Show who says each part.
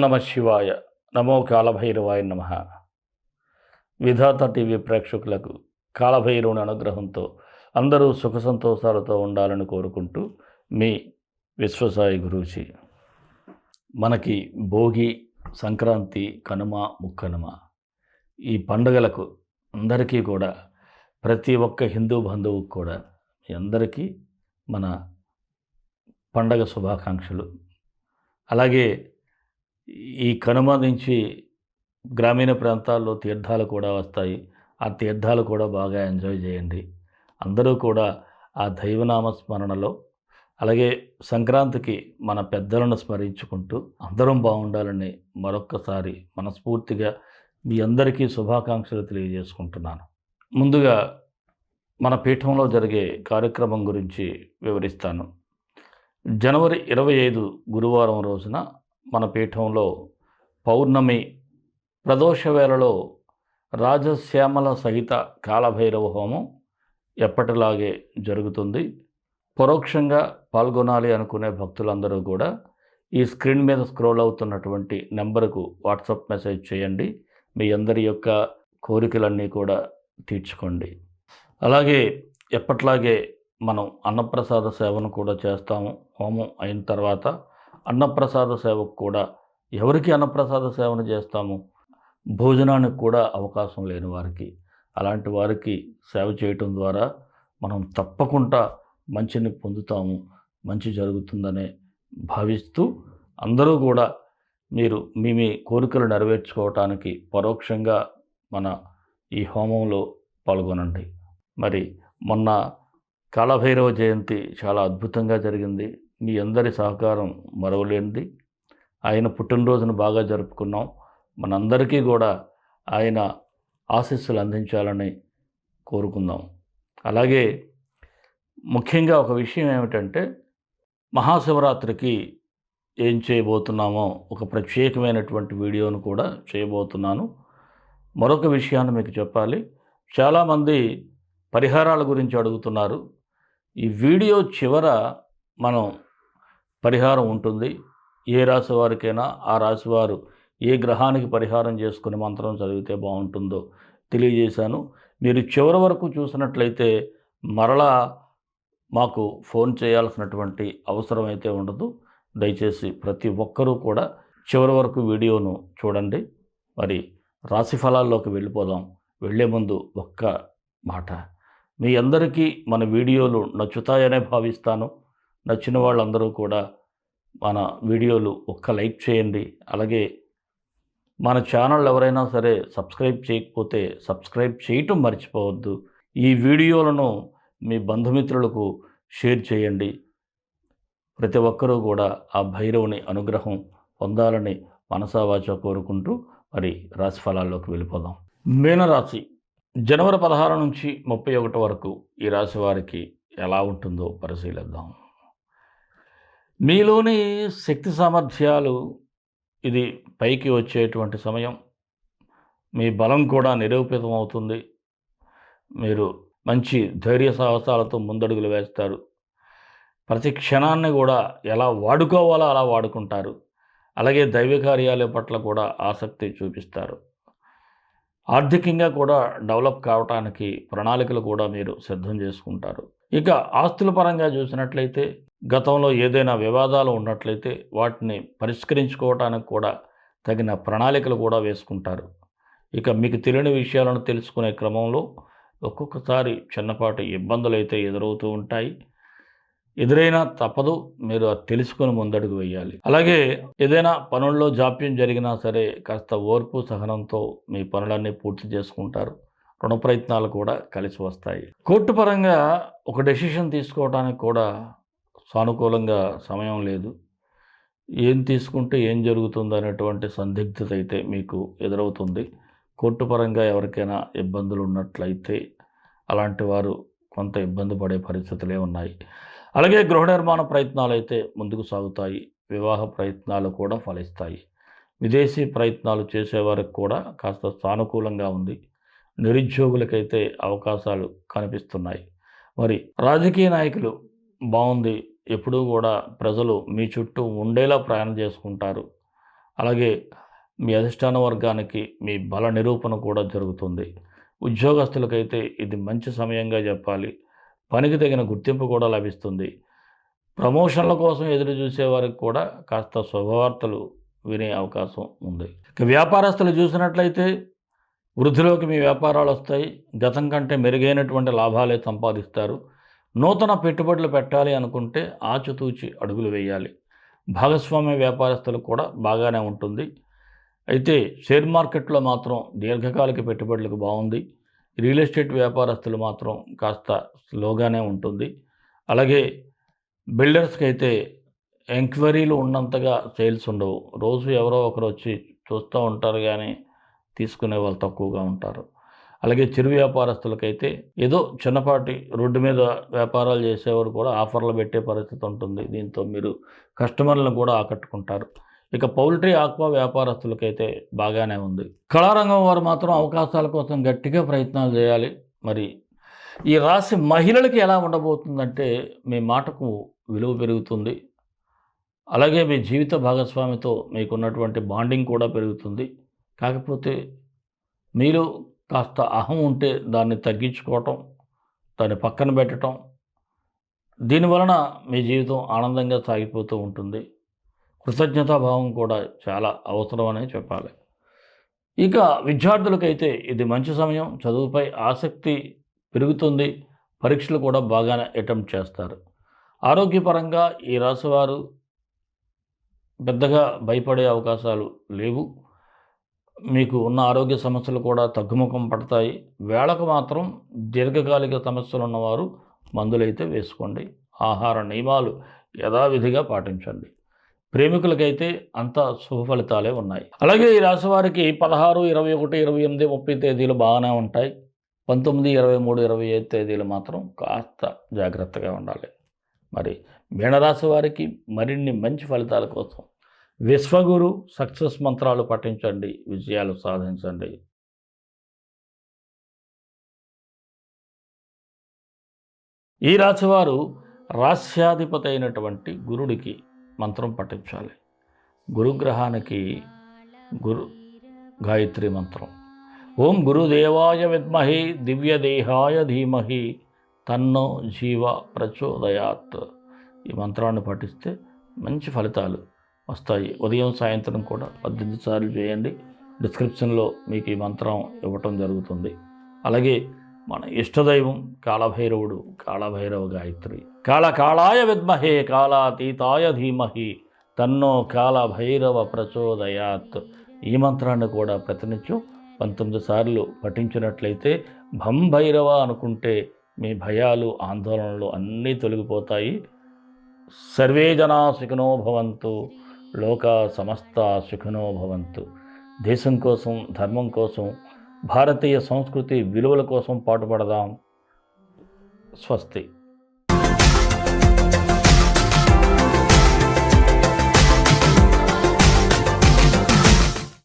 Speaker 1: నమ శివాయ. నమో కాలభైరవాయ నమ. విధాత టీవీ ప్రేక్షకులకు కాలభైరవుని అనుగ్రహంతో అందరూ సుఖ సంతోషాలతో ఉండాలని కోరుకుంటూ మీ విశ్వసాయి గురూజీ. మనకి భోగి సంక్రాంతి కనుమ ముక్కనుమ ఈ పండుగలకు అందరికీ కూడా ప్రతి ఒక్క హిందూ బంధువుకు కూడా మీ అందరికీ మన పండగ శుభాకాంక్షలు. అలాగే ఈ కనుమ నుంచి గ్రామీణ ప్రాంతాల్లో తీర్థాలు కూడా వస్తాయి. ఆ తీర్థాలు కూడా బాగా ఎంజాయ్ చేయండి. అందరూ కూడా ఆ దైవనామ స్మరణలో అలాగే సంక్రాంతికి మన పెద్దలను స్మరించుకుంటూ అందరం బాగుండాలని మరొక్కసారి మనస్ఫూర్తిగా మీ అందరికీ శుభాకాంక్షలు తెలియజేసుకుంటున్నాను. ముందుగా మన పీఠంలో జరిగే కార్యక్రమం గురించి వివరిస్తాను. జనవరి ఇరవై ఐదు గురువారం రోజున మన పీఠంలో పౌర్ణమి ప్రదోష వేళలో రాజశ్యామల సహిత కాలభైరవ హోమం ఎప్పటిలాగే జరుగుతుంది. పరోక్షంగా పాల్గొనాలి అనుకునే భక్తులందరూ కూడా ఈ స్క్రీన్ మీద స్క్రోల్ అవుతున్నటువంటి నెంబర్కు వాట్సాప్ మెసేజ్ చేయండి. మీ అందరి యొక్క కోరికలన్నీ కూడా తీర్చుకోండి. అలాగే ఎప్పట్లాగే మనం అన్నప్రసాద సేవను కూడా చేస్తాము. హోమం అయిన తర్వాత అన్నప్రసాద సేవకు కూడా ఎవరికి అన్నప్రసాద సేవను చేస్తాము? భోజనానికి కూడా అవకాశం లేని వారికి. అలాంటి వారికి సేవ చేయటం ద్వారా మనం తప్పకుండా మంచిని పొందుతాము మంచి జరుగుతుందనే భావిస్తూ అందరూ కూడా మీరు మీ మీ కోరికలు నెరవేర్చుకోవటానికి పరోక్షంగా మన ఈ హోమంలో పాల్గొనండి. మరి మొన్న కాళభైరవ జయంతి చాలా అద్భుతంగా జరిగింది. మీ అందరి సహకారం మరవలేనిది. ఆయన పుట్టినరోజును బాగా జరుపుకున్నాం. మనందరికీ కూడా ఆయన ఆశీస్సులు అందించాలని కోరుకుందాం. అలాగే ముఖ్యంగా ఒక విషయం ఏమిటంటే మహాశివరాత్రికి ఏం చేయబోతున్నామో ఒక ప్రత్యేకమైనటువంటి వీడియోను కూడా చేయబోతున్నాను. మరొక విషయాన్ని మీకు చెప్పాలి. చాలామంది పరిహారాల గురించి అడుగుతున్నారు. ఈ వీడియో చివర మనం పరిహారం ఉంటుంది. ఏ రాశి వారికైనా ఆ రాశి వారు ఏ గ్రహానికి పరిహారం చేసుకుని మంత్రం చదివితే బాగుంటుందో తెలియజేశాను. మీరు చివరి వరకు చూసినట్లయితే మరలా మాకు ఫోన్ చేయాల్సినటువంటి అవసరం అయితే ఉండదు. దయచేసి ప్రతి ఒక్కరూ కూడా చివరి వరకు వీడియోను చూడండి. మరి రాశి ఫలాల్లోకి వెళ్ళిపోదాం. వెళ్ళే ముందు ఒక్క మాట. మీ అందరికీ మన వీడియోలు నచ్చుతాయనే భావిస్తాను. నచ్చిన వాళ్ళందరూ కూడా మన వీడియోలు ఒక్క లైక్ చేయండి. అలాగే మన ఛానల్ ఎవరైనా సరే సబ్స్క్రైబ్ చేయకపోతే సబ్స్క్రైబ్ చేయటం మర్చిపోవద్దు. ఈ వీడియోలను మీ బంధుమిత్రులకు షేర్ చేయండి. ప్రతి ఒక్కరూ కూడా ఆ భైరవుని అనుగ్రహం పొందాలని మనసావాచ కోరుకుంటూ మరి రాశి ఫలాల్లోకి వెళ్ళిపోదాం. మీనరాశి జనవరి పదహారు నుంచి ముప్పై ఒకటి వరకు ఈ రాశి వారికి ఎలా ఉంటుందో పరిశీలిద్దాం. మీలోని శక్తి సామర్థ్యాలు ఇది పైకి వచ్చేటువంటి సమయం. మీ బలం కూడా నిరూపితం అవుతుంది మీరు మంచి ధైర్య సాహసాలతో ముందడుగులు వేస్తారు. ప్రతి క్షణాన్ని కూడా ఎలా వాడుకోవాలో అలా వాడుకుంటారు. అలాగే దైవ కార్యాలయ పట్ల కూడా ఆసక్తి చూపిస్తారు. ఆర్థికంగా కూడా డెవలప్ కావటానికి ప్రణాళికలు కూడా మీరు సిద్ధం చేసుకుంటారు. ఇక ఆస్తుల పరంగా చూసినట్లయితే గతంలో ఏదైనా వివాదాలు ఉన్నట్లయితే వాటిని పరిష్కరించుకోవటానికి కూడా తగిన ప్రణాళికలు కూడా వేసుకుంటారు. ఇక మీకు తెలియని విషయాలను తెలుసుకునే క్రమంలో ఒక్కొక్కసారి చిన్నపాటి ఇబ్బందులు అయితే ఎదురవుతూ ఉంటాయి. ఎదురైనా తప్పదు మీరు అది తెలుసుకొని ముందడుగు వేయాలి. అలాగే ఏదైనా పనుల్లో జాప్యం జరిగినా సరే కాస్త ఓర్పు సహనంతో మీ పనులన్నీ పూర్తి చేసుకుంటారు. రుణ ప్రయత్నాలు కూడా కలిసి వస్తాయి. కోర్టు పరంగా ఒక డెసిషన్ తీసుకోవడానికి కూడా సానుకూలంగా సమయం లేదు. ఏం తీసుకుంటే ఏం జరుగుతుంది అనేటువంటి సందిగ్ధత అయితే మీకు ఎదురవుతుంది. కోర్టు పరంగా ఎవరికైనా ఇబ్బందులు ఉన్నట్లయితే అలాంటి వారు కొంత ఇబ్బంది పడే పరిస్థితులే ఉన్నాయి. అలాగే గృహ నిర్మాణ ప్రయత్నాలు అయితే ముందుకు సాగుతాయి. వివాహ ప్రయత్నాలు కూడా ఫలిస్తాయి. విదేశీ ప్రయత్నాలు చేసేవారికి కూడా కాస్త సానుకూలంగా ఉంది. నిరుద్యోగులకైతే అవకాశాలు కనిపిస్తున్నాయి. మరి రాజకీయ నాయకులు బాగుంది ఎప్పుడూ కూడా ప్రజలు మీ చుట్టూ ఉండేలా ప్రయాణం చేసుకుంటారు. అలాగే మీ అధిష్టాన వర్గానికి మీ బల నిరూపణ కూడా జరుగుతుంది. ఉద్యోగస్తులకైతే ఇది మంచి సమయంగా చెప్పాలి. పనికి తగిన గుర్తింపు కూడా లభిస్తుంది. ప్రమోషన్ల కోసం ఎదురు చూసే వారికి కూడా కాస్త శుభవార్తలు వినే అవకాశం ఉంది. ఇక వ్యాపారస్తులు చూసినట్లయితే వృద్ధిలోకి మీ వ్యాపారాలు వస్తాయి. గతం కంటే మెరుగైనటువంటి లాభాలే సంపాదిస్తారు. నూతన పెట్టుబడులు పెట్టాలి అనుకుంటే ఆచితూచి అడుగులు వేయాలి. భాగస్వామ్య వ్యాపారస్తులు కూడా బాగానే ఉంటుంది. అయితే షేర్ మార్కెట్లో మాత్రం దీర్ఘకాలిక పెట్టుబడులకు బాగుంది. రియల్ ఎస్టేట్ వ్యాపారస్తులు మాత్రం కాస్త స్లోగానే ఉంటుంది. అలాగే బిల్డర్స్కి అయితే ఎంక్వైరీలు ఉన్నంతగా సేల్స్ ఉండవు. రోజు ఎవరో ఒకరు వచ్చి చూస్తూ ఉంటారు కానీ తీసుకునే వాళ్ళు తక్కువగా ఉంటారు. అలాగే చిరు వ్యాపారస్తులకైతే ఏదో చిన్నపాటి రోడ్డు మీద వ్యాపారాలు చేసేవారు కూడా ఆఫర్లు పెట్టే పరిస్థితి ఉంటుంది. దీంతో మీరు కస్టమర్లను కూడా ఆకట్టుకుంటారు. ఇక పౌల్ట్రీ ఆక్వా వ్యాపారస్తులకైతే బాగానే ఉంది. కళారంగం వారు మాత్రం అవకాశాల కోసం గట్టిగా ప్రయత్నాలు చేయాలి. మరి ఈ రాశి మహిళలకి ఎలా ఉండబోతుందంటే మీ మాటకు విలువ పెరుగుతుంది. అలాగే మీ జీవిత భాగస్వామితో మీకున్నటువంటి బాండింగ్ కూడా పెరుగుతుంది. కాకపోతే మీరు కాస్త అహం ఉంటే దాన్ని తగ్గించుకోవటం దాన్ని పక్కన పెట్టడం దీనివలన మీ జీవితం ఆనందంగా సాగిపోతూ ఉంటుంది. కృతజ్ఞతాభావం కూడా చాలా అవసరమనే చెప్పాలి. ఇక విద్యార్థులకైతే ఇది మంచి సమయం. చదువుపై ఆసక్తి పెరుగుతుంది. పరీక్షలు కూడా బాగానే అటెంప్ట్ చేస్తారు. ఆరోగ్యపరంగా ఈ రాశివారు పెద్దగా భయపడే అవకాశాలు లేవు. మీకు ఉన్న ఆరోగ్య సమస్యలు కూడా తగ్గుముఖం పడతాయి. వేళకు మాత్రం దీర్ఘకాలిక సమస్యలు ఉన్నవారు మందులైతే వేసుకోండి. ఆహార నియమాలు యథావిధిగా పాటించండి. ప్రేమికులకైతే అంత శుభ ఫలితాలే ఉన్నాయి. అలాగే ఈ రాశి వారికి పదహారు ఇరవై ఒకటి ఇరవై ఎనిమిది ముప్పై తేదీలు బాగానే ఉంటాయి. పంతొమ్మిది ఇరవై మూడు ఇరవై ఐదు తేదీలు మాత్రం కాస్త జాగ్రత్తగా ఉండాలి. మరి మీనరాశి వారికి మరిన్ని మంచి ఫలితాల కోసం విశ్వగురు సక్సెస్ మంత్రాలు పఠించండి విజయాలు సాధించండి. ఈ రాశివారు రాస్యాధిపతి అయినటువంటి గురుడికి మంత్రం పఠించాలి. గురుగ్రహానికి గురు గాయత్రి మంత్రం. ఓం గురుదేవాయ విద్మహి దివ్యదేహాయ ధీమహి తన్నో జీవ ప్రచోదయాత్. ఈ మంత్రాన్ని పఠిస్తే మంచి ఫలితాలు వస్తాయి. ఉదయం సాయంత్రం కూడా పద్దెనిమిది సార్లు చేయండి. డిస్క్రిప్షన్లో మీకు ఈ మంత్రం ఇవ్వటం జరుగుతుంది. అలాగే మన ఇష్టదైవం కాళభైరవుడు కాళభైరవ గాయత్రి. కాళ కాళాయ విద్మహే కాళాతీతాయ ధీమహి తన్నో కాళభైరవ ప్రచోదయాత్. ఈ మంత్రాన్ని కూడా ప్రతినిత్యం పంతొమ్మిది సార్లు పఠించినట్లయితే భం భైరవ అనుకుంటే మీ భయాలు ఆందోళనలు అన్నీ తొలగిపోతాయి. సర్వే జనా సుఖినో భవంతు. లోక సమస్త సుఖినో భవంతు. దేశం కోసం ధర్మం కోసం భారతీయ సంస్కృతి విలువల కోసం పాటుపడదాం. స్వస్తి.